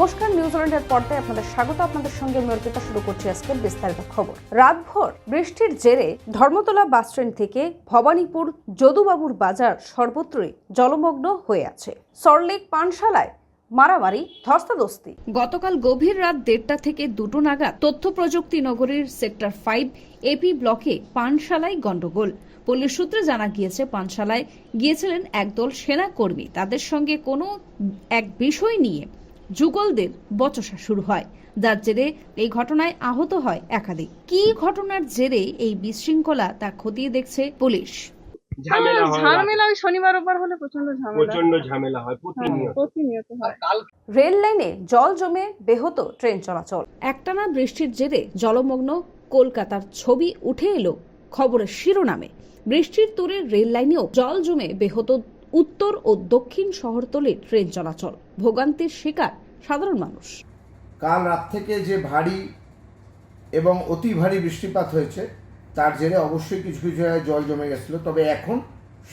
নমস্কার নিউজ ওয়ার্ল্ডের পর্দায় আপনাদের স্বাগত। আপনাদের সঙ্গে আমি শুরু করছি আজকের বিস্তারিত খবর। রাতভর বৃষ্টির জেরে ধর্মতলা বাস স্ট্যান্ড থেকে ভবানীপুর যদুবাবুর বাজার সর্বত্রই জলমগ্ন হয়ে আছে। সরলেক পানশালায় মারামারি, ধস্তাধস্তি। গতকাল গভীর রাত দেড়টা থেকে দুটো নাগাদ তথ্য প্রযুক্তি নগরীর সেক্টর ফাইভ এপি ব্লকে পানশালায় গন্ডগোল পুলিশ সূত্রে জানা গিয়েছে, পানশালায় গিয়েছিলেন একদল সেনা কর্মী তাদের সঙ্গে কোনো এক বিষয় নিয়ে যুগলদের বচসা শুরু হয়। যার জেরে এই ঘটনায় আহত হয় একাধিক। কি ঘটনার জেরে এই বিশৃঙ্খলা তা খতিয়ে দেখছে পুলিশ? ঝামেলা হয় ঝামেলা ওই শনিবার রোববার হলে প্রচণ্ড ঝামেলা। প্রচণ্ড ঝামেলা হয় হ্যাঁ, প্রতিনিয়ত। প্রতিনিয়ত হয়। রেল লাইনে জল জমে বেহত ট্রেন চলাচল। একটানা বৃষ্টির জেরে জলমগ্ন কলকাতার ছবি উঠে এলো খবরের শিরোনামে। বৃষ্টির তোরে রেল লাইনেও জল জমে বেহত উত্তর ও দক্ষিণ শহরতলে ট্রেন চলাচল। ভোগান্তির শিকার সাধারণ মানুষ। কাল রাত থেকে যে ভারী এবং অতি ভারী বৃষ্টিপাত হয়েছে তার জেরে অবশ্যই কিছু কিছু জায়গায় জল জমে গেছিল তবে এখন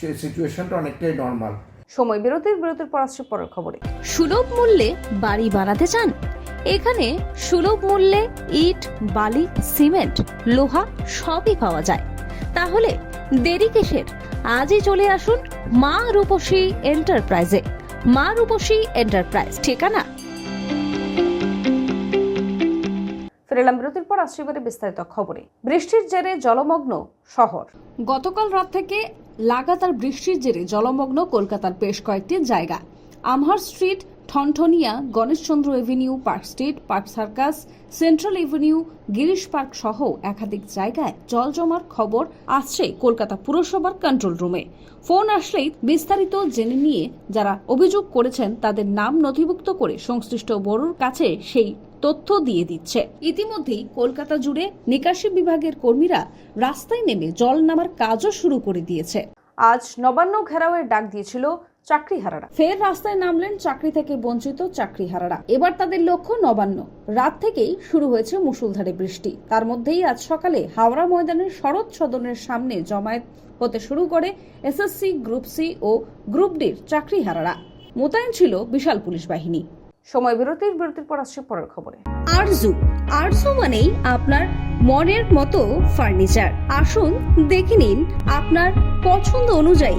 সেই সিচুয়েশনটা অনেকটাই নর্মাল সময় বিরতির বিরতির পর আসছে পরের খবরে। সুলভ মূল্যে বাড়ি বানাতে চান? এখানে সুলভ মূল্যে ইট বালি সিমেন্ট লোহা সবই পাওয়া যায়। তাহলে দেরি কিসের? আজই চলে আসুন মা রূপসী এন্টারপ্রাইজে। মা রূপসী এন্টারপ্রাইজ ঠিকানা? ফিরে এলাম বিরতির পর আসছে এবারে বিস্তারিত খবরে। বৃষ্টির জেরে জলমগ্ন শহর। গতকাল রাত থেকে লাগাতার বৃষ্টির জেরে জলমগ্ন কলকাতার বেশ কয়েকটি জায়গা। Amherst street Thanthania Ganeshchandra avenue, park street, park circus, central avenue, Girish park সহ একাধিক জায়গায় জল জমার খবর আসছে কলকাতা পুরসভার কন্ট্রোল রুমে ফোন আসলেই বিস্তারিত জেনে নিয়ে যারা অভিযোগ করেছেন তাদের নাম নথিভুক্ত করে সংশ্লিষ্ট বড়ুর কাছে সেই তথ্য দিয়ে দিচ্ছে। ইতিমধ্যেই কলকাতা জুড়ে নিকাশি বিভাগের কর্মীরা রাস্তায় নেমে জল নামার কাজও শুরু করে দিয়েছে। আজ নবান্ন ঘেরাওয়ের ডাক দিয়েছিল চাকরিহারারা। ফের রাস্তায় নামলেন চাকরি থেকে বঞ্চিত চাকরিহারারা। এবার তাদের লক্ষ্য নবান্ন। রাত থেকেই শুরু হয়েছে মুষলধারে বৃষ্টি। তার মধ্যেই আজ সকালে হাওড়া ময়দানের শরৎ সদনের সামনে জমায়েত হতে শুরু করে এসএসসি, গ্রুপ সি ও গ্রুপ ডির চাকরিহারারা। মোতায়েন ছিল বিশাল পুলিশ বাহিনী। সময় বিরতির বিরতির পর আসছে পরের খবরে। আরজু। আরজু মানেই আপনার মনের মতো ফার্নিচার। আসুন দেখে নিন আপনার পছন্দ অনুযায়ী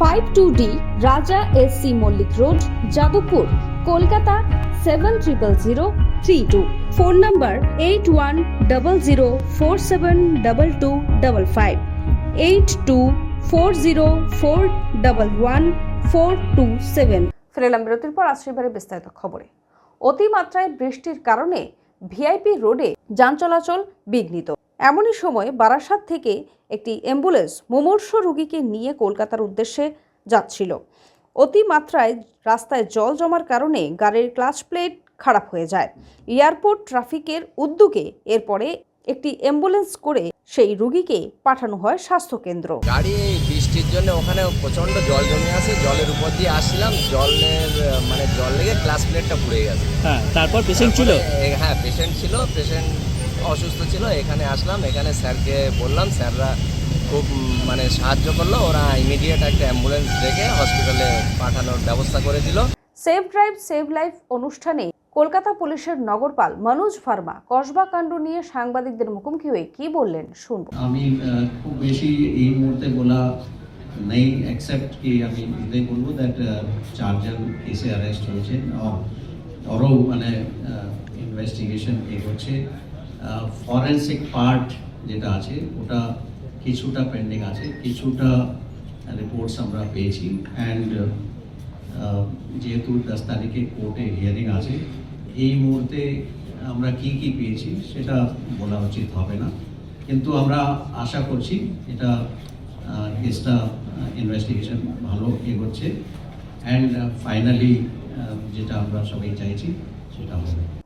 Five two D, Raja S C Mallick road, Jadavpur, Kolkata seven triple zero three two. Phone number eight one double zero four seven double two double five, eight two four zero four double one four two seven. ফিরে এলাম বিরতির পর আসছে এবারে বিস্তারিত খবরে। অতিমাত্রায় বৃষ্টির কারণে ভিআইপি রোডে যান চলাচল বিঘ্নিত। এমনই সময় বারাসাত থেকে একটি অ্যাম্বুলেন্স মুমূর্ষ রোগীকে নিয়ে কলকাতার উদ্দেশ্যে যাচ্ছিল। অতিমাত্রায় রাস্তায় জল জমার কারণে গাড়ির ক্লাচ প্লেট খারাপ হয়ে যায়। এয়ারপোর্ট ট্রাফিকের উদ্যোগে এরপরে একটি অ্যাম্বুলেন্স করে সেই রোগীকে পাঠানো হয় স্বাস্থ্যকেন্দ্র। গাড়ি বৃষ্টির জন্য ওখানে প্রচণ্ড জল জমে আছে। জলের উপর দিয়ে আসছিলাম। জলের মানে জল লেগে ক্লাস প্লেটটা পুড়ে গেছে। হ্যাঁ তারপর পেশেন্ট ছিল? হ্যাঁ পেশেন্ট ছিল। পেশেন্ট অসুস্থ ছিল এখানে আসলাম। এখানে স্যারকে বললাম স্যাররা খুব মানে সাহায্য করল। ওরা ইমিডিয়েট একটা অ্যাম্বুলেন্স ডেকে হসপিটালে পাঠানোর ব্যবস্থা করে দিল। সেভ ড্রাইভ সেভ লাইফ অনুষ্ঠানে কলকাতা পুলিশের নগরপাল মনোজ ভার্মা কসবা কাণ্ড নিয়ে সাংবাদিকদের মুখোমুখি হয়ে কি বললেন শুনব। আমি খুব বেশি এই মুহূর্তে বলা নেই অ্যাকসেপ্ট কি আমি এটাই বলব দ্যাট চারজন কেসে অ্যারেস্ট হয়েছে। আরও মানে ইনভেস্টিগেশন এগোচ্ছে। ফরেন্সিক পার্ট যেটা আছে, ওটা কিছুটা পেন্ডিং আছে, কিছুটা রিপোর্টস আমরা পেয়েছি অ্যান্ড যেহেতু দশ তারিখে কোর্টে হিয়ারিং আছে, এই মুহূর্তে আমরা কি কি পেয়েছি সেটা বলা উচিত হবে না। কিন্তু আমরা আশা করছি এটা কেসটা ইনভেস্টিগেশন ভালো এগোচ্ছে অ্যান্ড ফাইনালি যেটা আমরা সবাই চাইছি সেটা হবে।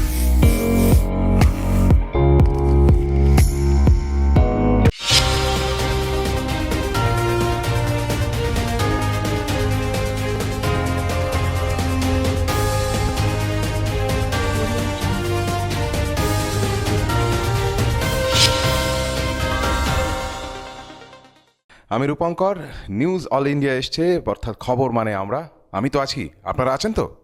আমি রূপঙ্কর নিউজ অল ইন্ডিয়া এসছে, অর্থাৎ খবর মানে আমরা। আমি তো আছি। আপনারা আছেন তো?